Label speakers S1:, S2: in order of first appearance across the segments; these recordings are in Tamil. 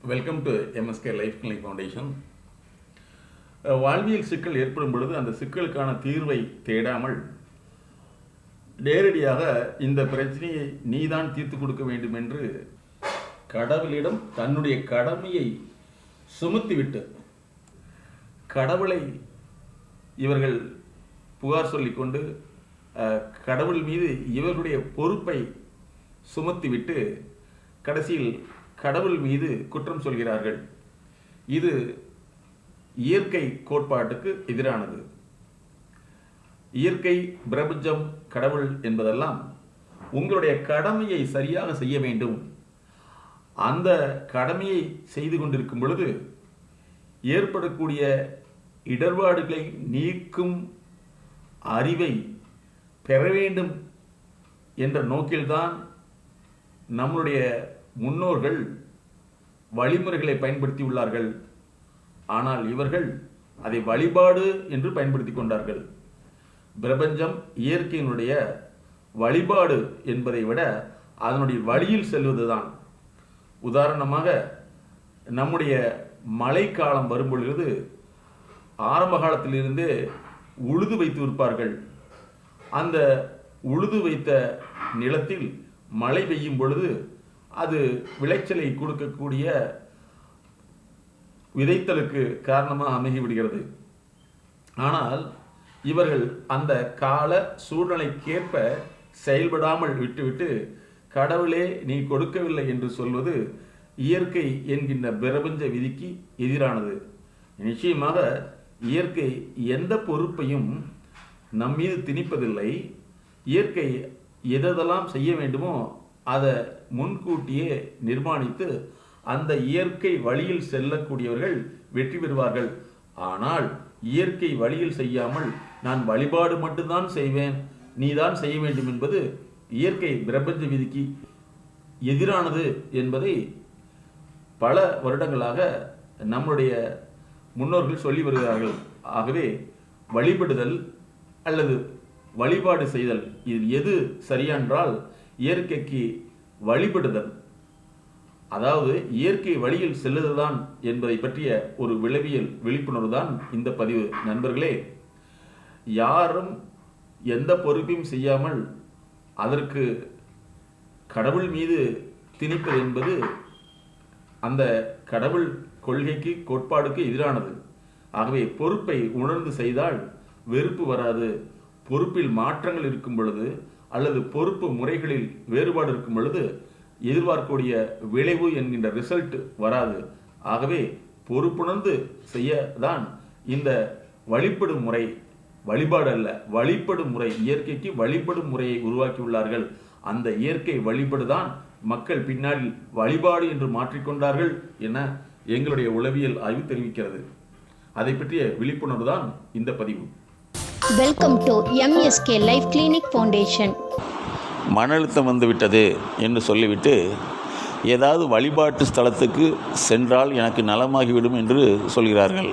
S1: Welcome to MSK life clinic foundation வாழ்வியல் சிக்கல் ஏற்படும் பொழுது அந்த சிக்கலுக்கான தீர்வை தேடாமல் நேரடியாக இந்த பிரச்சனையை நீதான் தீர்த்து கொடுக்க வேண்டும் என்று கடவுளிடம் தன்னுடைய கடமையை சுமத்திவிட்டு கடவுளை இவர்கள் புகார் சொல்லிக்கொண்டு கடவுள் மீது இவர்களுடைய பொறுப்பை சுமத்திவிட்டு கடைசியில் கடவுள் மீது குற்றம் சொல்கிறார்கள். இது இயற்கை கோட்பாட்டுக்கு எதிரானது. இயற்கை பிரபஞ்சம் கடவுள் என்பதெல்லாம் உங்களுடைய கடமையை சரியாக செய்ய வேண்டும். அந்த கடமையை செய்து கொண்டிருக்கும் பொழுது ஏற்படக்கூடிய இடர்பாடுகளை நீக்கும் அறிவை பெற வேண்டும் என்ற நோக்கில்தான் நம்முடைய முன்னோர்கள் வழிமுறைகளை பயன்படுத்தி உள்ளார்கள். ஆனால் இவர்கள் அதை வழிபாடு என்று பயன்படுத்தி கொண்டார்கள். பிரபஞ்சம் இயற்கையினுடைய வழிபாடு என்பதை விட அதனுடைய வழியில் செல்வதுதான். உதாரணமாக நம்முடைய மழைக்காலம் வரும் பொழுது ஆரம்ப காலத்திலிருந்தே உழுது வைத்து இருப்பார்கள். அந்த உழுது வைத்த நிலத்தில் மழை பெய்யும் பொழுது அது விளைச்சலை கொடுக்கக்கூடிய விதைத்தலுக்கு காரணமாக அமைகிவிடுகிறது ஆனால் இவர்கள் அந்த கால சூழ்நிலைக்கேற்ப செயல்படாமல் விட்டுவிட்டு கடவுளே நீ கொடுக்கவில்லை என்று சொல்வது இயற்கை என்கின்ற பிரபஞ்ச விதிக்கு எதிரானது. நிச்சயமாக இயற்கை எந்த பொறுப்பையும் நம் மீது திணிப்பதில்லை. இயற்கை எதெல்லாம் செய்ய வேண்டுமோ அதை முன்கூட்டியே நிர்மாணித்து அந்த இயற்கை வழியில் செல்லக்கூடியவர்கள் வெற்றி பெறுவார்கள். ஆனால் இயற்கை வழியில் செய்யாமல் நான் வழிபாடு மட்டும்தான் செய்வேன். நீதான் செய்ய வேண்டும் என்பது இயற்கை பிரபஞ்ச விதிக்கு எதிரானது என்பதை பல வருடங்களாக நம்முடைய முன்னோர்கள் சொல்லி வருகிறார்கள். ஆகவே வழிபடுதல் அல்லது வழிபாடு செய்தல் இதில் எது சரியென்றால் இயற்கைக்கு வழிபடுதல் அதாவது இயற்கை வழியில் செல்லுதுதான் என்பதை பற்றிய ஒரு விளைவியல் விழிப்புணர்வு தான் இந்த பதிவு. நண்பர்களே யாரும் எந்த பொறுப்பையும் செய்யாமல் அதற்கு கடவுள் மீது திணிப்பது என்பது அந்த கடவுள் கொள்கைக்கு கோட்பாடுக்கு எதிரானது. ஆகவே பொறுப்பை உணர்ந்து செய்தால் வெறுப்பு வராது. பொறுப்பில் மாற்றங்கள் இருக்கும் பொழுது அல்லது பொறுப்பு முறைகளில் வேறுபாடு இருக்கும் பொழுது எதிர்பார்க்கக்கூடிய விளைவு என்கின்ற ரிசல்ட் வராது. ஆகவே பொறுப்புணர்ந்து செய்ய தான் இந்த வழிபடும் முறை வழிபாடு அல்ல வழிபடும் முறை இயற்கைக்கு வழிபடும் முறையை உருவாக்கியுள்ளார்கள் அந்த இயற்கை வழிபடுதான் மக்கள் பின்னாடி வழிபாடு என்று மாற்றிக்கொண்டார்கள் என எங்களுடைய உளவியல் ஆய்வு தெரிவிக்கிறது. அதை பற்றிய விழிப்புணர்வு தான் இந்த பதிவு.
S2: Welcome to MSK life clinic foundation
S3: மன அழுத்தம் வந்துவிட்டது என்று சொல்லிவிட்டு ஏதாவது வழிபாட்டு ஸ்தலத்துக்கு சென்றால் எனக்கு நலமாகிவிடும் என்று சொல்கிறார்கள்.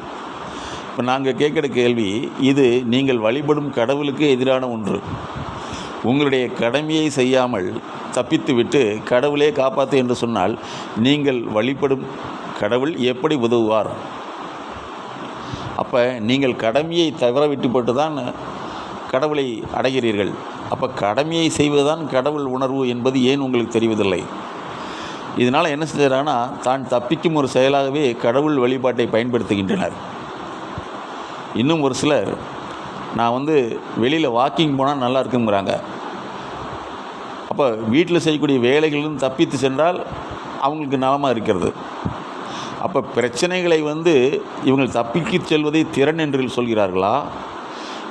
S3: இப்போ நாங்கள் கேட்குற கேள்வி இது நீங்கள் வழிபடும் கடவுளுக்கு எதிரான ஒன்று. உங்களுடைய கடமையை செய்யாமல் தப்பித்துவிட்டு கடவுளே காப்பாற்று என்று சொன்னால் நீங்கள் வழிபடும் கடவுள் எப்படி உதவுவார்? அப்போ நீங்கள் கடமையை தவற விட்டுப்பட்டு தான் கடவுளை அடைகிறீர்கள். அப்போ கடமையை செய்வதுதான் கடவுள் உணர்வு என்பது ஏன் உங்களுக்கு தெரிவதில்லை? இதனால் என்ன செய்கிறாங்கன்னா தான் தப்பிக்கும் ஒரு செயலாகவே கடவுள் வழிபாட்டை பயன்படுத்துகின்றனர். இன்னும் ஒரு சிலர் நான் வந்து வெளியில் வாக்கிங் போனால் நல்லா இருக்குங்கிறாங்க. அப்போ வீட்டில் செய்யக்கூடிய வேலைகளிலும் தப்பித்து சென்றால் அவங்களுக்கு நலமாக இருக்கிறது. அப்போ பிரச்சனைகளை வந்து இவங்கள் தப்பிக்கு செல்வதை திறன் என்று சொல்கிறார்களா?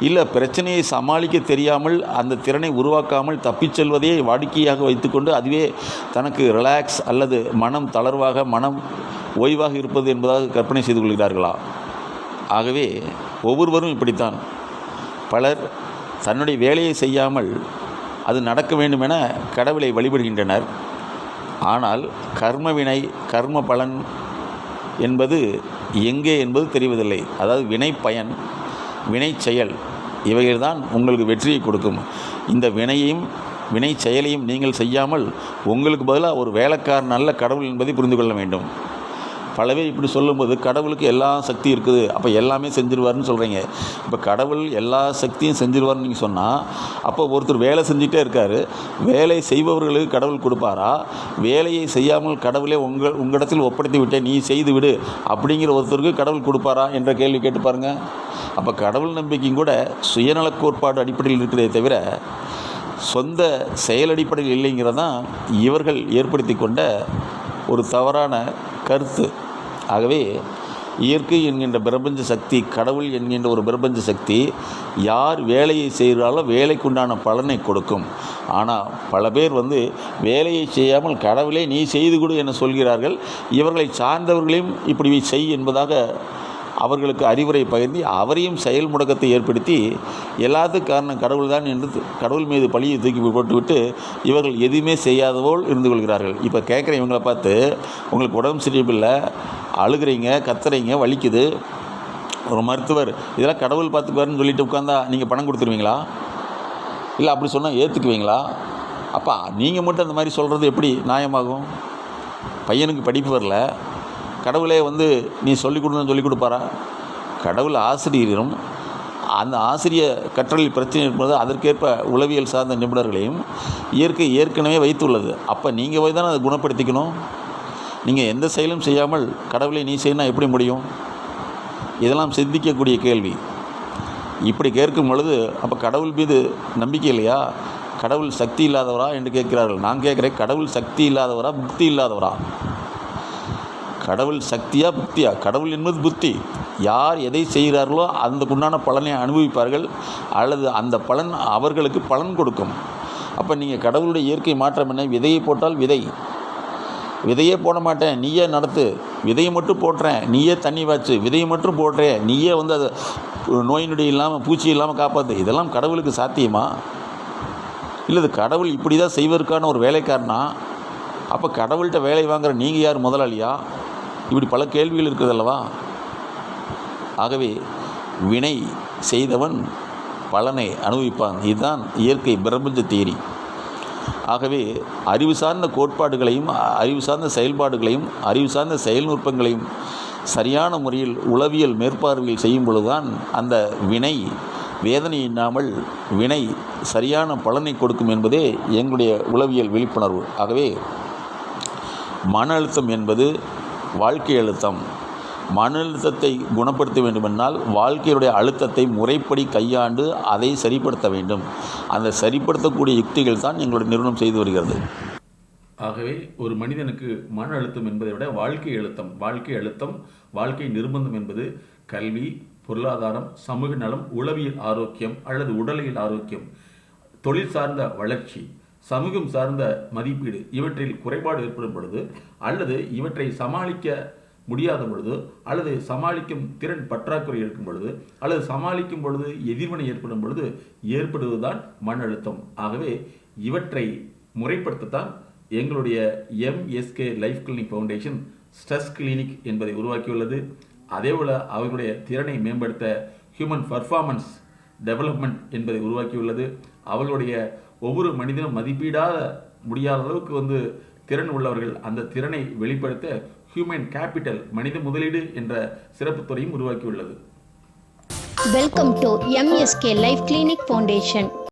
S3: இல்லை பிரச்சனையை சமாளிக்க தெரியாமல் அந்த திறனை உருவாக்காமல் தப்பிச் செல்வதே வாடிக்கையாக வைத்துக்கொண்டு அதுவே தனக்கு ரிலாக்ஸ் அல்லது மனம் தளர்வாக மனம் ஓய்வாக இருப்பது என்பதாக கற்பனை செய்து கொள்கிறார்களா? ஆகவே ஒவ்வொருவரும் இப்படித்தான். பலர் தன்னுடைய வேலையை செய்யாமல் அது நடக்க வேண்டும் என கடவுளை வழிபடுகின்றனர். ஆனால் கர்மவினை கர்ம பலன் என்பது எங்கே என்பது தெரிவதில்லை. அதாவது வினை பயன் வினை செயல் இவைகள்தான் உங்களுக்கு வெற்றியை கொடுக்கும். இந்த வினையையும் வினை செயலையும் நீங்கள் செய்யாமல் உங்களுக்கு பதிலாக ஒரு வேலைக்காரன் நல்ல கடவுள் என்பதை புரிந்து கொள்ள வேண்டும்.
S1: பலவே இப்படி சொல்லும்போது கடவுளுக்கு எல்லா சக்தி இருக்குது. அப்போ எல்லாமே செஞ்சிருவாருன்னு சொல்கிறீங்க இப்போ கடவுள் எல்லா சக்தியும் செஞ்சிருவார்னு நீங்கள் சொன்னால் அப்போ ஒருத்தர் வேலை செஞ்சுட்டே இருக்கார். வேலை செய்பவர்களுக்கு கடவுள் கொடுப்பாரா? வேலையை செய்யாமல் கடவுளே உங்கள் உங்களிடத்தில் ஒப்படைத்து விட்டேன் நீ செய்து விடு அப்படிங்கிற ஒருத்தருக்கு கடவுள் கொடுப்பாரா என்ற கேள்வி கேட்டு பாருங்கள் அப்போ கடவுள் நம்பிக்கையும் கூட சுயநலக் கோட்பாடு அடிப்படையில் இருக்கிறதே தவிர சொந்த செயல் அடிப்படையில் இல்லைங்கிறதான் இவர்கள் ஏற்படுத்தி கொண்ட ஒரு தவறான கருத்து. ஆகவே இயற்கை என்கின்ற பிரபஞ்ச சக்தி கடவுள் என்கின்ற ஒரு பிரபஞ்ச சக்தி யார் வேலையை செய்கிறாலோ வேலைக்குண்டான பலனை கொடுக்கும். ஆனால் பல பேர் வந்து வேலையை செய்யாமல் கடவுளே நீ செய்து கொடு என சொல்கிறார்கள். இவர்களை சார்ந்தவர்களையும் இப்படி செய் என்பதாக அவர்களுக்கு அறிவுரை பகிர்ந்து அவரையும் செயல் முடக்கத்தை ஏற்படுத்தி எல்லாத்துக்கும் காரணம் கடவுள் தான் என்று கடவுள் மீது பழியை தூக்கி போட்டுவிட்டு இவர்கள் எதுவுமே செய்யாத போல் இருந்து கொள்கிறார்கள். இப்போ கேட்குற இவங்களை பார்த்து உங்களுக்கு உடம்பு சரியில்லை அழுகிறீங்க கத்துறீங்க வலிக்குது. ஒரு மருத்துவர் இதெல்லாம் கடவுள் பார்த்துக்குவாருன்னு சொல்லிட்டு உட்காந்தா நீங்கள் பணம் கொடுத்துருவீங்களா? இல்லை அப்படி சொன்னால் ஏற்றுக்குவீங்களா அப்பா நீங்கள் மட்டும் அந்த மாதிரி சொல்கிறது எப்படி நியாயமாகும்? பையனுக்கு படிப்பு வரல கடவுளே வந்து நீ சொல்லிக் கொடுன்னு சொல்லிக் கொடுப்பாரா? கடவுள் ஆசிரியரும் அந்த ஆசிரிய கற்றலில் பிரச்சனை இருப்பது அதற்கேற்ப உளவியல் சார்ந்த நிபுணர்களையும் இயற்கை ஏற்கனவே வைத்துள்ளது. அப்போ நீங்கள் போய் தானே அதை குணப்படுத்திக்கணும்? நீங்கள் எந்த செயலும் செய்யாமல் கடவுளை நீ செய்யணும் எப்படி முடியும்? இதெல்லாம் சிந்திக்கக்கூடிய கேள்வி. இப்படி கேட்கும் பொழுது அப்போ கடவுள் மீது நம்பிக்கை இல்லையா? கடவுள் சக்தி இல்லாதவரா என்று கேட்கிறார்கள். நான் கேட்குறேன் கடவுள் சக்தி இல்லாதவரா புத்தி இல்லாதவரா? கடவுள் சக்தியா புத்தியா? கடவுள் என்பது புத்தி. யார் எதை செய்கிறார்களோ அதுக்குண்டான பலனை அனுபவிப்பார்கள். அல்லது அந்த பலன் அவர்களுக்கு பலன் கொடுக்கும். அப்போ நீங்கள் கடவுளுடைய இயற்கை மாற்றம் என்ன? விதையை போட்டால் விதை. விதையே போட மாட்டேன் நீயே நடத்து. விதையை மட்டும் போடுறேன் நீயே தண்ணி வாச்சு விதையை மட்டும் போடுறேன் நீயே வந்து அதை நோய் நொடி இல்லாமல் பூச்சி இல்லாமல் காப்பாற்று இதெல்லாம் கடவுளுக்கு சாத்தியமா? இல்லை இது கடவுள் இப்படி தான் செய்வதற்கான ஒரு வேலைக்காரனா? அப்போ கடவுள்கிட்ட வேலை வாங்குற நீங்கள் யார் முதலாளியா? இப்படி பல கேள்விகள் இருக்குது அல்லவா ஆகவே வினை செய்தவன் பலனை அனுபவிப்பான். இதுதான் இயற்கை பிரபஞ்ச தேரி. ஆகவே அறிவு சார்ந்த கோட்பாடுகளையும் அறிவு சார்ந்த செயல்பாடுகளையும் அறிவு சார்ந்த செயல்நுட்பங்களையும் சரியான முறையில் உளவியல் மேற்பார்வையில் செய்யும் பொழுதுதான் அந்த வினை வேதனை இல்லாமல் வினை சரியான பலனை கொடுக்கும் என்பதே எங்களுடைய உளவியல் விழிப்புணர்வு. ஆகவே மன அழுத்தம் என்பது வாழ்க்கை அழுத்தம். மன அழுத்தத்தை குணப்படுத்த வேண்டுமென்றால் வாழ்க்கையுடைய அழுத்தத்தை முறைப்படி கையாண்டு அதை சரிப்படுத்த வேண்டும். அந்த சரிப்படுத்தக்கூடிய யுக்திகள் தான் எங்களுடைய நிறுவனம் செய்து வருகிறது.
S4: ஆகவே ஒரு மனிதனுக்கு மன அழுத்தம் என்பதை விட வாழ்க்கை அழுத்தம் வாழ்க்கை அழுத்தம் வாழ்க்கை நிர்பந்தம் என்பது கல்வி பொருளாதாரம் சமூக நலம் உளவியல் ஆரோக்கியம் அல்லது உடலியல் ஆரோக்கியம் தொழில் சார்ந்த வளர்ச்சி சமூகம் சார்ந்த மதிப்பீடு இவற்றில் குறைபாடு ஏற்படும் பொழுது அல்லது இவற்றை சமாளிக்க முடியாத பொழுது அல்லது சமாளிக்கும் திறன் பற்றாக்குறை இருக்கும் பொழுது அல்லது சமாளிக்கும் பொழுது எதிர்வினை ஏற்படும் பொழுது ஏற்படுவதுதான் மன அழுத்தம். ஆகவே இவற்றை முறைப்படுத்தத்தான் எங்களுடைய MSK life clinic foundation stress clinic என்பதை உருவாக்கியுள்ளது. அதேபோல அவர்களுடைய திறனை மேம்படுத்த ஹியூமன் பர்ஃபார்மன்ஸ் டெவலப்மெண்ட் என்பதை உருவாக்கியுள்ளது. அவளுடைய ஒவ்வொரு மனிதனும் மதிப்பீடாத முடியாத அளவுக்கு வந்து திறன் உள்ளவர்கள். அந்த திறனை வெளிப்படுத்த ஹியூமன் கேபிட்டல் மனித முதலீடு என்ற சிறப்பு துறையும் உருவாக்கியுள்ளது.
S2: Welcome to MSK life clinic foundation